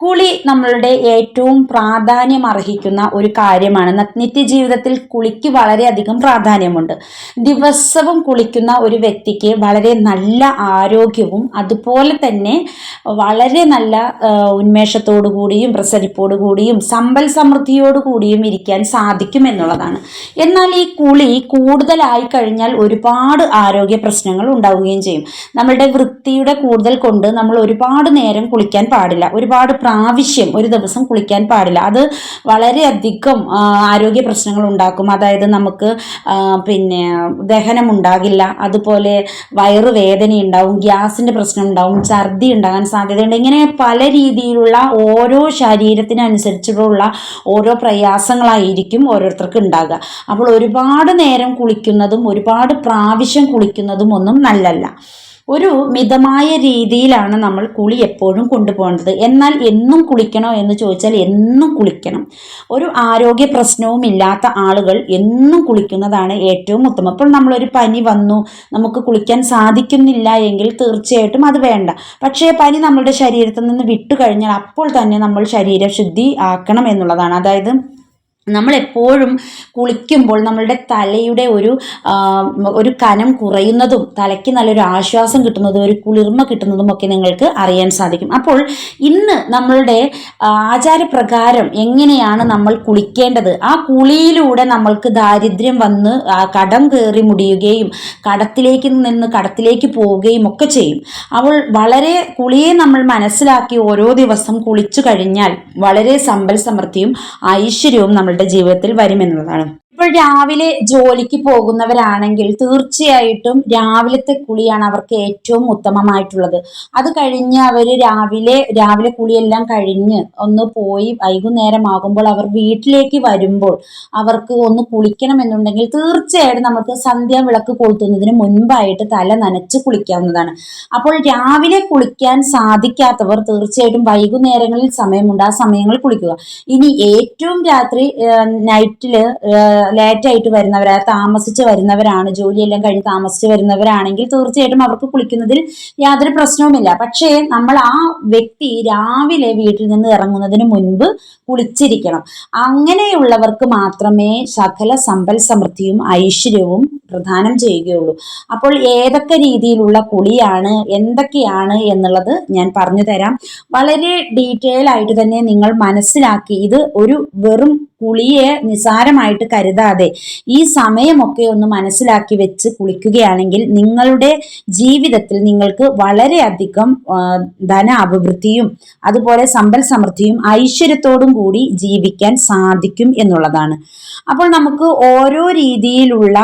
കുളി നമ്മളുടെ ഏറ്റവും പ്രാധാന്യം അർഹിക്കുന്ന ഒരു കാര്യമാണ്. നിത്യജീവിതത്തിൽ കുളിക്ക് വളരെയധികം പ്രാധാന്യമുണ്ട്. ദിവസവും കുളിക്കുന്ന ഒരു വ്യക്തിക്ക് വളരെ നല്ല ആരോഗ്യവും അതുപോലെ തന്നെ വളരെ നല്ല ഉന്മേഷത്തോടു കൂടിയും പ്രസരിപ്പോടു കൂടിയും സമ്പൽ സമൃദ്ധിയോടു കൂടിയും ഇരിക്കാൻ സാധിക്കും എന്നുള്ളതാണ്. എന്നാൽ ഈ കുളി കൂടുതലായി കഴിഞ്ഞാൽ ഒരുപാട് ആരോഗ്യ പ്രശ്നങ്ങൾ ഉണ്ടാവുകയും ചെയ്യും. നമ്മളുടെ വൃത്തിയുടെ കൂടുതൽ കൊണ്ട് നമ്മൾ ഒരുപാട് നേരം കുളിക്കാൻ പാടില്ല. ഒരുപാട് പ്രാവശ്യം ഒരു ദിവസം കുളിക്കാൻ പാടില്ല. അത് വളരെയധികം ആരോഗ്യ പ്രശ്നങ്ങൾ ഉണ്ടാക്കും. അതായത് നമുക്ക് പിന്നെ ദഹനം ഉണ്ടാകില്ല. അതുപോലെ വയറ് വേദന ഉണ്ടാവും ഗ്യാസിന്റെ പ്രശ്നം ഉണ്ടാവും ഛർദി ഉണ്ടാകാൻ സാധ്യതയുണ്ട്. ഇങ്ങനെ പല രീതിയിലുള്ള ഓരോ ശരീരത്തിനനുസരിച്ചുള്ള ഓരോ പ്രയാസങ്ങളായിരിക്കും ഓരോരുത്തർക്ക് ഉണ്ടാകുക. അപ്പോൾ ഒരുപാട് നേരം കുളിക്കുന്നതും ഒരുപാട് പ്രാവശ്യം കുളിക്കുന്നതും ഒന്നും നല്ലല്ല. ഒരു മിതമായ രീതിയിലാണ് നമ്മൾ കുളി എപ്പോഴും കൊണ്ടുപോകേണ്ടത്. എന്നാൽ എന്നും കുളിക്കണോ എന്ന് ചോദിച്ചാൽ എന്നും കുളിക്കണം. ഒരു ആരോഗ്യ പ്രശ്നവും ഇല്ലാത്ത ആളുകൾ എന്നും കുളിക്കുന്നതാണ് ഏറ്റവും ഉത്തമം. അപ്പോൾ നമ്മളൊരു പനി വന്നു നമുക്ക് കുളിക്കാൻ സാധിക്കുന്നില്ല എങ്കിൽ തീർച്ചയായിട്ടും അത് വേണ്ട. പക്ഷേ പനി നമ്മളുടെ ശരീരത്തിൽ നിന്ന് വിട്ടു കഴിഞ്ഞാൽ അപ്പോൾ തന്നെ നമ്മൾ ശരീരശുദ്ധി ആക്കണം എന്നുള്ളതാണ്. അതായത് നമ്മൾ എപ്പോഴും കുളിക്കുമ്പോൾ നമ്മളുടെ തലയുടെ ഒരു ഒരു കനം കുറയുന്നതും തലയ്ക്ക് നല്ലൊരു ആശ്വാസം കിട്ടുന്നതും ഒരു കുളിർമ കിട്ടുന്നതും ഒക്കെ നിങ്ങൾക്ക് അറിയാൻ സാധിക്കും. അപ്പോൾ ഇന്ന് നമ്മളുടെ ആചാരപ്രകാരം എങ്ങനെയാണ് നമ്മൾ കുളിക്കേണ്ടത്? ആ കുളിയിലൂടെ നമ്മൾക്ക് ദാരിദ്ര്യം വന്ന് കടം കയറി മുടിയുകയും കടത്തിലേക്ക് നിന്ന് കടത്തിലേക്ക് പോവുകയും ഒക്കെ ചെയ്യും. അവൾ വളരെ കുളിയെ നമ്മൾ മനസ്സിലാക്കി ഓരോ ദിവസം കുളിച്ചു കഴിഞ്ഞാൽ വളരെ സമ്പൽ സമൃദ്ധിയും ഐശ്വര്യവും നമ്മളുടെ ജീവിതത്തിൽ വരുമെന്നുള്ളതാണ് ഇപ്പോൾ രാവിലെ ജോലിക്ക് പോകുന്നവരാണെങ്കിൽ തീർച്ചയായിട്ടും രാവിലത്തെ കുളിയാണ് അവർക്ക് ഏറ്റവും ഉത്തമമായിട്ടുള്ളത്. അത് കഴിഞ്ഞ് അവർ രാവിലെ രാവിലെ കുളിയെല്ലാം കഴിഞ്ഞ് ഒന്ന് പോയി വൈകുന്നേരം ആകുമ്പോൾ അവർ വീട്ടിലേക്ക് വരുമ്പോൾ അവർക്ക് ഒന്ന് കുളിക്കണം എന്നുണ്ടെങ്കിൽ തീർച്ചയായിട്ടും നമുക്ക് സന്ധ്യാ വിളക്ക് കൊളുത്തുന്നതിന് മുൻപായിട്ട് തല നനച്ച് കുളിക്കാവുന്നതാണ്. അപ്പോൾ രാവിലെ കുളിക്കാൻ സാധിക്കാത്തവർ തീർച്ചയായിട്ടും വൈകുന്നേരങ്ങളിൽ സമയമുണ്ട്. ആ സമയങ്ങളിൽ കുളിക്കുക. ഇനി ഏറ്റവും രാത്രി നൈറ്റിൽ ലേറ്റായിട്ട് വരുന്നവരാ താമസിച്ച് വരുന്നവരാണ് ജോലിയെല്ലാം കഴിഞ്ഞ് താമസിച്ച് വരുന്നവരാണെങ്കിൽ തീർച്ചയായിട്ടും അവർക്ക് കുളിക്കുന്നതിൽ യാതൊരു പ്രശ്നവുമില്ല. പക്ഷേ നമ്മൾ ആ വ്യക്തി രാവിലെ വീട്ടിൽ നിന്ന് ഇറങ്ങുന്നതിന് മുൻപ് കുളിച്ചിരിക്കണം. അങ്ങനെയുള്ളവർക്ക് മാത്രമേ സകല സമ്പൽ സമൃദ്ധിയും ഐശ്വര്യവും പ്രദാനം ചെയ്യുകയുള്ളൂ. അപ്പോൾ ഏതൊക്കെ രീതിയിലുള്ള കുളിയാണ് എന്തൊക്കെയാണ് എന്നുള്ളത് ഞാൻ പറഞ്ഞു തരാം. വളരെ ഡീറ്റെയിൽ ആയിട്ട് തന്നെ നിങ്ങൾ മനസ്സിലാക്കി ഇത് ഒരു വെറും കുളിയെ നിസാരമായിട്ട് കരുതാതെ ഈ സമയമൊക്കെ ഒന്ന് മനസ്സിലാക്കി വെച്ച് കുളിക്കുകയാണെങ്കിൽ നിങ്ങളുടെ ജീവിതത്തിൽ നിങ്ങൾക്ക് വളരെയധികം ധന അഭിവൃദ്ധിയും അതുപോലെ സമ്പൽ സമൃദ്ധിയും ഐശ്വര്യത്തോടും കൂടി ജീവിക്കാൻ സാധിക്കും എന്നുള്ളതാണ്. അപ്പോൾ നമുക്ക് ഓരോ രീതിയിലുള്ള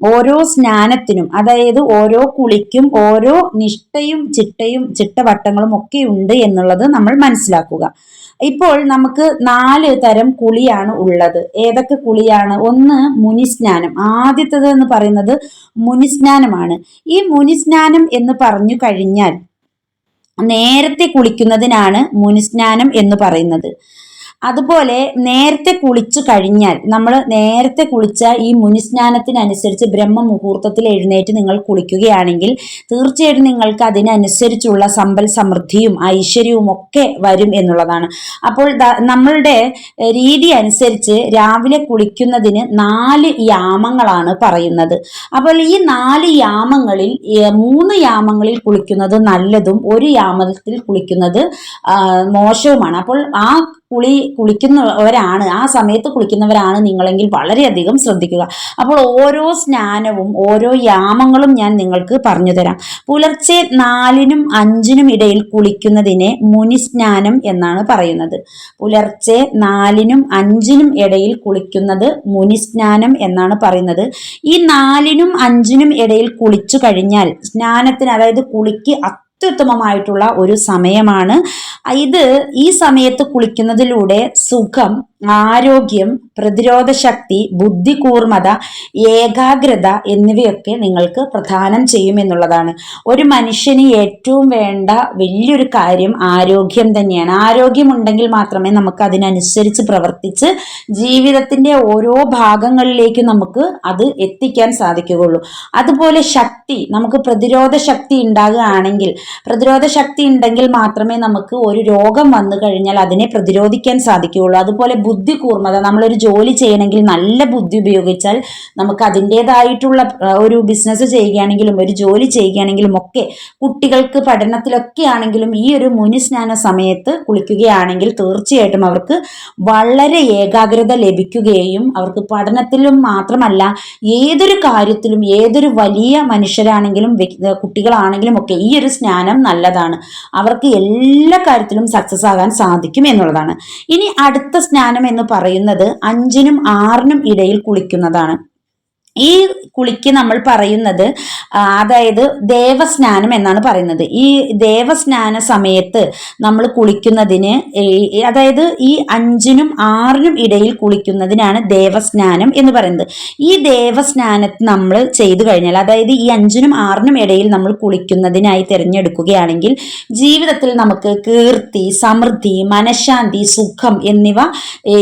ഓരോ സ്നാനത്തിനും അതായത് ഓരോ കുളിക്കും ഓരോ നിഷ്ഠയും ചിട്ടയും ചിട്ടവട്ടങ്ങളും ഒക്കെ ഉണ്ട് എന്നുള്ളത് നമ്മൾ മനസ്സിലാക്കുക. ഇപ്പോൾ നമുക്ക് നാല് തരം കുളിയാണ് ഉള്ളത്. ഏതൊക്കെ കുളിയാണ്? ഒന്ന് മുനിസ്നാനം. ആദ്യത്തത് എന്ന് പറയുന്നത് മുനിസ്നാനമാണ്. ഈ മുനിസ്നാനം എന്ന് പറഞ്ഞു കഴിഞ്ഞാൽ നേരത്തെ കുളിക്കുന്നതിനാണ് മുനിസ്നാനം എന്ന് പറയുന്നത്. അതുപോലെ നേരത്തെ കുളിച്ചു കഴിഞ്ഞാൽ നമ്മൾ നേരത്തെ കുളിച്ച ഈ മുനിസ്നാനത്തിനനുസരിച്ച് ബ്രഹ്മ മുഹൂർത്തത്തിൽ എഴുന്നേറ്റ് നിങ്ങൾ കുളിക്കുകയാണെങ്കിൽ തീർച്ചയായിട്ടും നിങ്ങൾക്ക് അതിനനുസരിച്ചുള്ള സമ്പൽ സമൃദ്ധിയും ഐശ്വര്യവും ഒക്കെ വരും എന്നുള്ളതാണ്. അപ്പോൾ നമ്മളുടെ രീതി അനുസരിച്ച് രാവിലെ കുളിക്കുന്നതിന് നാല് യാമങ്ങളാണ് പറയുന്നത്. അപ്പോൾ ഈ നാല് യാമങ്ങളിൽ മൂന്ന് യാമങ്ങളിൽ കുളിക്കുന്നത് നല്ലതും ഒരു യാമത്തിൽ കുളിക്കുന്നത് മോശവുമാണ്. അപ്പോൾ ആ കുളി കുളിക്കുന്നവരാണ് ആ സമയത്ത് കുളിക്കുന്നവരാണ് നിങ്ങളെങ്കിൽ വളരെയധികം ശ്രദ്ധിക്കുക. അപ്പോൾ ഓരോ സ്നാനവും ഓരോ യാമങ്ങളും ഞാൻ നിങ്ങൾക്ക് പറഞ്ഞു തരാം പുലർച്ചെ നാലിനും അഞ്ചിനും ഇടയിൽ കുളിക്കുന്നതിനെ മുനി സ്നാനം എന്നാണ് പറയുന്നത്. പുലർച്ചെ നാലിനും അഞ്ചിനും ഇടയിൽ കുളിക്കുന്നത് മുനി സ്നാനം എന്നാണ് പറയുന്നത്. ഈ നാലിനും അഞ്ചിനും ഇടയിൽ കുളിച്ചു കഴിഞ്ഞാൽ സ്നാനത്തിന് അതായത് കുളിക്ക് അത്യുത്തമമായിട്ടുള്ള ഒരു സമയമാണ്. ഇത് ഈ സമയത്ത് കുളിക്കുന്നതിലൂടെ സുഖം ആരോഗ്യം പ്രതിരോധ ശക്തി ബുദ്ധി കൂർമ്മത ഏകാഗ്രത എന്നിവയൊക്കെ നിങ്ങൾക്ക് പ്രധാനം ചെയ്യുമെന്നുള്ളതാണ്. ഒരു മനുഷ്യന് ഏറ്റവും വേണ്ട വലിയൊരു കാര്യം ആരോഗ്യം തന്നെയാണ്. ആരോഗ്യമുണ്ടെങ്കിൽ മാത്രമേ നമുക്ക് അതിനനുസരിച്ച് പ്രവർത്തിച്ച് ജീവിതത്തിന്റെ ഓരോ ഭാഗങ്ങളിലേക്കും നമുക്ക് അത് എത്തിക്കാൻ സാധിക്കുകയുള്ളൂ. അതുപോലെ ശക്തി നമുക്ക് പ്രതിരോധ ശക്തി ഉണ്ടാകുകയാണെങ്കിൽ പ്രതിരോധ ശക്തി ഉണ്ടെങ്കിൽ മാത്രമേ നമുക്ക് ഒരു രോഗം വന്നു കഴിഞ്ഞാൽ അതിനെ പ്രതിരോധിക്കാൻ സാധിക്കുകയുള്ളൂ. അതുപോലെ ബുദ്ധി കൂർമ്മത നമ്മളൊരു ജോലി ചെയ്യണമെങ്കിൽ നല്ല ബുദ്ധി ഉപയോഗിച്ചാൽ നമുക്ക് അതിന്റെതായിട്ടുള്ള ഒരു ബിസിനസ് ചെയ്യുകയാണെങ്കിലും ഒരു ജോലി ചെയ്യുകയാണെങ്കിലും ഒക്കെ കുട്ടികൾക്ക് പഠനത്തിലൊക്കെ ആണെങ്കിലും ഈ ഒരു മുനിസ്നാന സമയത്ത് കുളിക്കുകയാണെങ്കിൽ തീർച്ചയായിട്ടും അവർക്ക് വളരെ ഏകാഗ്രത ലഭിക്കുകയും അവർക്ക് പഠനത്തിലും മാത്രമല്ല ഏതൊരു കാര്യത്തിലും ഏതൊരു വലിയ മനുഷ്യരാണെങ്കിലും കുട്ടികളാണെങ്കിലും ഒക്കെ ഈ ഒരു സ്നാനം നല്ലതാണ്. അവർക്ക് എല്ലാ കാര്യത്തിലും സക്സസ് ആകാൻ സാധിക്കും എന്നുള്ളതാണ്. ഇനി അടുത്ത സ്നാനം എന്ന് പറയുന്നത് അഞ്ചിനും ആറിനും ഇടയിൽ കുളിക്കുന്നതാണ്. ഈ കുളിക്ക് നമ്മൾ പറയുന്നത് അതായത് ദേവസ്നാനം എന്നാണ് പറയുന്നത്. ഈ ദേവസ്നാന സമയത്ത് നമ്മൾ കുളിക്കുന്നതിന് അതായത് ഈ അഞ്ചിനും ആറിനും ഇടയിൽ കുളിക്കുന്നതിനാണ് ദേവസ്നാനം എന്ന് പറയുന്നത്. ഈ ദേവസ്നാനത്ത് നമ്മൾ ചെയ്തു കഴിഞ്ഞാൽ അതായത് ഈ അഞ്ചിനും ആറിനും ഇടയിൽ നമ്മൾ കുളിക്കുന്നതിനായി തിരഞ്ഞെടുക്കുകയാണെങ്കിൽ ജീവിതത്തിൽ നമുക്ക് കീർത്തി സമൃദ്ധി മനഃശാന്തി സുഖം എന്നിവ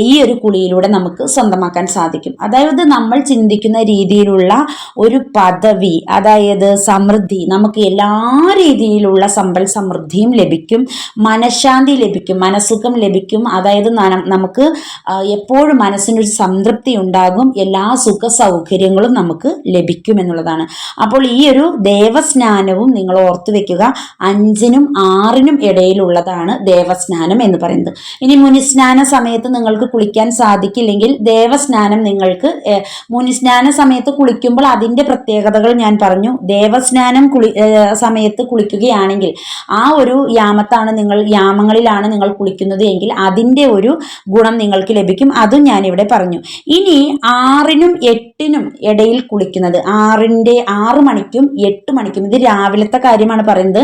ഈ ഒരു കുളിയിലൂടെ നമുക്ക് സ്വന്തമാക്കാൻ സാധിക്കും. അതായത് നമ്മൾ ചിന്തിക്കുന്ന രീതിയിലുള്ള ഒരു പദവി അതായത് സമൃദ്ധി നമുക്ക് എല്ലാ രീതിയിലുള്ള സമ്പൽ സമൃദ്ധിയും ലഭിക്കും മനഃശാന്തി ലഭിക്കും മനസ്സുഖം ലഭിക്കും. അതായത് നമുക്ക് എപ്പോഴും മനസ്സിനൊരു സംതൃപ്തി ഉണ്ടാകും എല്ലാ സുഖ സൗകര്യങ്ങളും നമുക്ക് ലഭിക്കും എന്നുള്ളതാണ്. അപ്പോൾ ഈ ഒരു ദേവസ്നാനവും നിങ്ങൾ ഓർത്തു വെക്കുക അഞ്ചിനും ആറിനും ഇടയിലുള്ളതാണ് ദേവസ്നാനം എന്ന് പറയുന്നത്. ഇനി മുനിസ്നാന സമയത്ത് നിങ്ങൾക്ക് കുളിക്കാൻ സാധിക്കില്ലെങ്കിൽ ദേവസ്നാനം നിങ്ങൾക്ക് മുനിസ്നാന സമയത്ത് കുളിക്കുമ്പോൾ അതിന്റെ പ്രത്യേകതകൾ ഞാൻ പറഞ്ഞു. ദേവസ്നാനം കുളി സമയത്ത് കുളിക്കുകയാണെങ്കിൽ ആ ഒരു യാമത്താണ് നിങ്ങൾ യാമങ്ങളിലാണ് നിങ്ങൾ കുളിക്കുന്നത് എങ്കിൽ അതിന്റെ ഒരു ഗുണം നിങ്ങൾക്ക് ലഭിക്കും. അതും ഞാനിവിടെ പറഞ്ഞു. ഇനി ആറിനും എട്ടിനും ഇടയിൽ കുളിക്കുന്നത്. ആറിന്റെ ആറ് മണിക്കും എട്ട് മണിക്കും ഇത് രാവിലത്തെ കാര്യമാണ് പറയുന്നത്.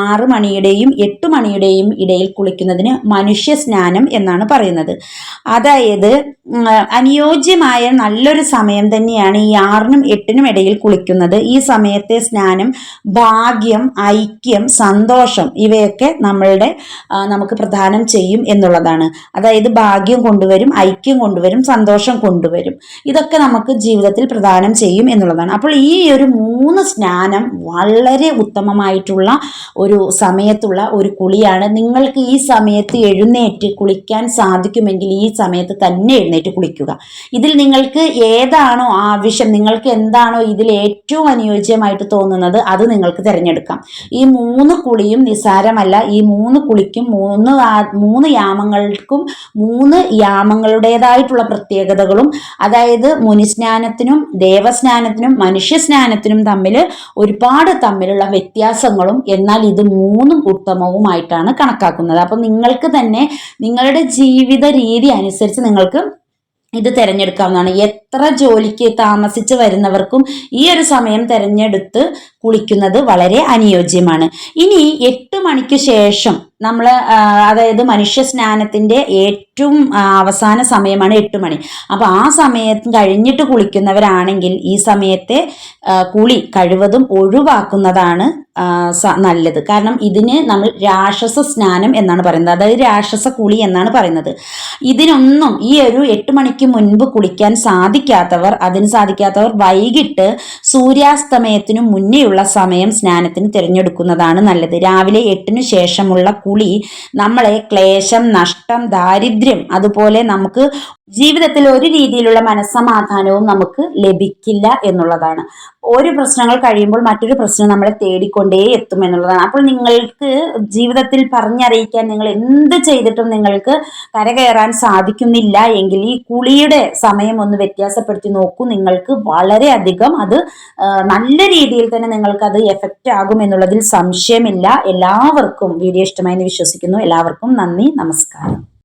ആറ് മണിയുടെയും എട്ട് മണിയുടെയും ഇടയിൽ കുളിക്കുന്നതിന് മനുഷ്യ സ്നാനം എന്നാണ് പറയുന്നത്. അതായത് അനുയോജ്യമായ നല്ലൊരു സമയം തന്നെയാണ് ആറിനും എട്ടിനും ഇടയിൽ കുളിക്കുന്നത്. ഈ സമയത്തെ സ്നാനം ഭാഗ്യം ഐക്യം സന്തോഷം ഇവയൊക്കെ നമ്മളുടെ നമുക്ക് പ്രദാനം ചെയ്യും എന്നുള്ളതാണ്. അതായത് ഭാഗ്യം കൊണ്ടുവരും ഐക്യം കൊണ്ടുവരും സന്തോഷം കൊണ്ടുവരും. ഇതൊക്കെ നമുക്ക് ജീവിതത്തിൽ പ്രദാനം ചെയ്യും എന്നുള്ളതാണ്. അപ്പോൾ ഈ ഒരു മൂന്ന് സ്നാനം വളരെ ഉത്തമമായിട്ടുള്ള ഒരു സമയത്തുള്ള ഒരു കുളിയാണ്. നിങ്ങൾക്ക് ഈ സമയത്ത് എഴുന്നേറ്റ് കുളിക്കാൻ സാധിക്കുമെങ്കിൽ ഈ സമയത്ത് തന്നെ എഴുന്നേറ്റ് കുളിക്കുക. ഇതിൽ നിങ്ങൾക്ക് ഏതാണോ ആവശ്യം നിങ്ങൾക്ക് എന്താണോ ഇതിൽ ഏറ്റവും അനുയോജ്യമായിട്ട് തോന്നുന്നത് അത് നിങ്ങൾക്ക് തിരഞ്ഞെടുക്കാം. ഈ മൂന്ന് കുളിയും നിസാരമല്ല. ഈ മൂന്ന് കുളിക്കും മൂന്ന് മൂന്ന് യാമങ്ങൾക്കും മൂന്ന് യാമങ്ങളുടേതായിട്ടുള്ള പ്രത്യേകതകളും അതായത് മുനിസ്നാനത്തിനും ദേവസ്നാനത്തിനും മനുഷ്യ സ്നാനത്തിനും തമ്മിൽ ഒരുപാട് തമ്മിലുള്ള വ്യത്യാസങ്ങളും എന്നാൽ ഇത് മൂന്നും ഉത്തമവുമായിട്ടാണ് കണക്കാക്കുന്നത്. അപ്പം നിങ്ങൾക്ക് തന്നെ നിങ്ങളുടെ ജീവിത രീതി അനുസരിച്ച് നിങ്ങൾക്ക് ഇത് തിരഞ്ഞെടുക്കാവുന്നതാണ്. എത്ര ജോലിക്ക് താമസിച്ച് വരുന്നവർക്കും ഈ ഒരു സമയം തിരഞ്ഞെടുത്ത് കുളിക്കുന്നത് വളരെ അനുയോജ്യമാണ്. ഇനി എട്ട് മണിക്ക് ശേഷം നമ്മൾ അതായത് മനുഷ്യ സ്നാനത്തിന്റെ ഏറ്റവും അവസാന സമയമാണ് എട്ട് മണി. അപ്പോൾ ആ സമയത്ത് കഴിഞ്ഞിട്ട് കുളിക്കുന്നവരാണെങ്കിൽ ഈ സമയത്തെ കുളി കഴിവതും ഒഴിവാക്കുന്നതാണ് നല്ലത്. കാരണം ഇതിന് നമ്മൾ രാക്ഷസ സ്നാനം എന്നാണ് പറയുന്നത്. അതായത് രാക്ഷസ കുളി എന്നാണ് പറയുന്നത്. ഇതിനൊന്നും ഈ ഒരു എട്ട് മണിക്ക് മുൻപ് കുളിക്കാൻ സാധിക്കാത്തവർ അതിന് സാധിക്കാത്തവർ വൈകിട്ട് സൂര്യാസ്തമയത്തിനു മുന്നേയുള്ള സമയം സ്നാനത്തിന് തിരഞ്ഞെടുക്കുന്നതാണ് നല്ലത്. രാവിലെ എട്ടിനു ശേഷമുള്ള കുളി നമ്മളെ ക്ലേശം നഷ്ടം ദാരിദ്ര്യം അതുപോലെ നമുക്ക് ജീവിതത്തിൽ ഒരു രീതിയിലുള്ള മനസ്സമാധാനവും നമുക്ക് ലഭിക്കില്ല എന്നുള്ളതാണ്. ഒരു പ്രശ്നങ്ങൾ കഴിയുമ്പോൾ മറ്റൊരു പ്രശ്നം നമ്മളെ തേടിക്കൊണ്ടേ എത്തും എന്നുള്ളതാണ്. അപ്പോൾ നിങ്ങൾക്ക് ജീവിതത്തിൽ പറഞ്ഞറിയിക്കാൻ നിങ്ങൾ എന്ത് ചെയ്തിട്ടും നിങ്ങൾക്ക് കരകയറാൻ സാധിക്കുന്നില്ല എങ്കിൽ ഈ കുളിയുടെ സമയം ഒന്ന് വ്യത്യാസപ്പെടുത്തി നോക്കൂ. നിങ്ങൾക്ക് വളരെയധികം അത് നല്ല രീതിയിൽ തന്നെ നിങ്ങൾക്ക് അത് എഫക്റ്റ് ആകും എന്നുള്ളതിൽ സംശയമില്ല. എല്ലാവർക്കും വീഡിയോ ഇഷ്ടമായി വിശ്വസിക്കുന്നു. എല്ലാവർക്കും നന്ദി. നമസ്കാരം.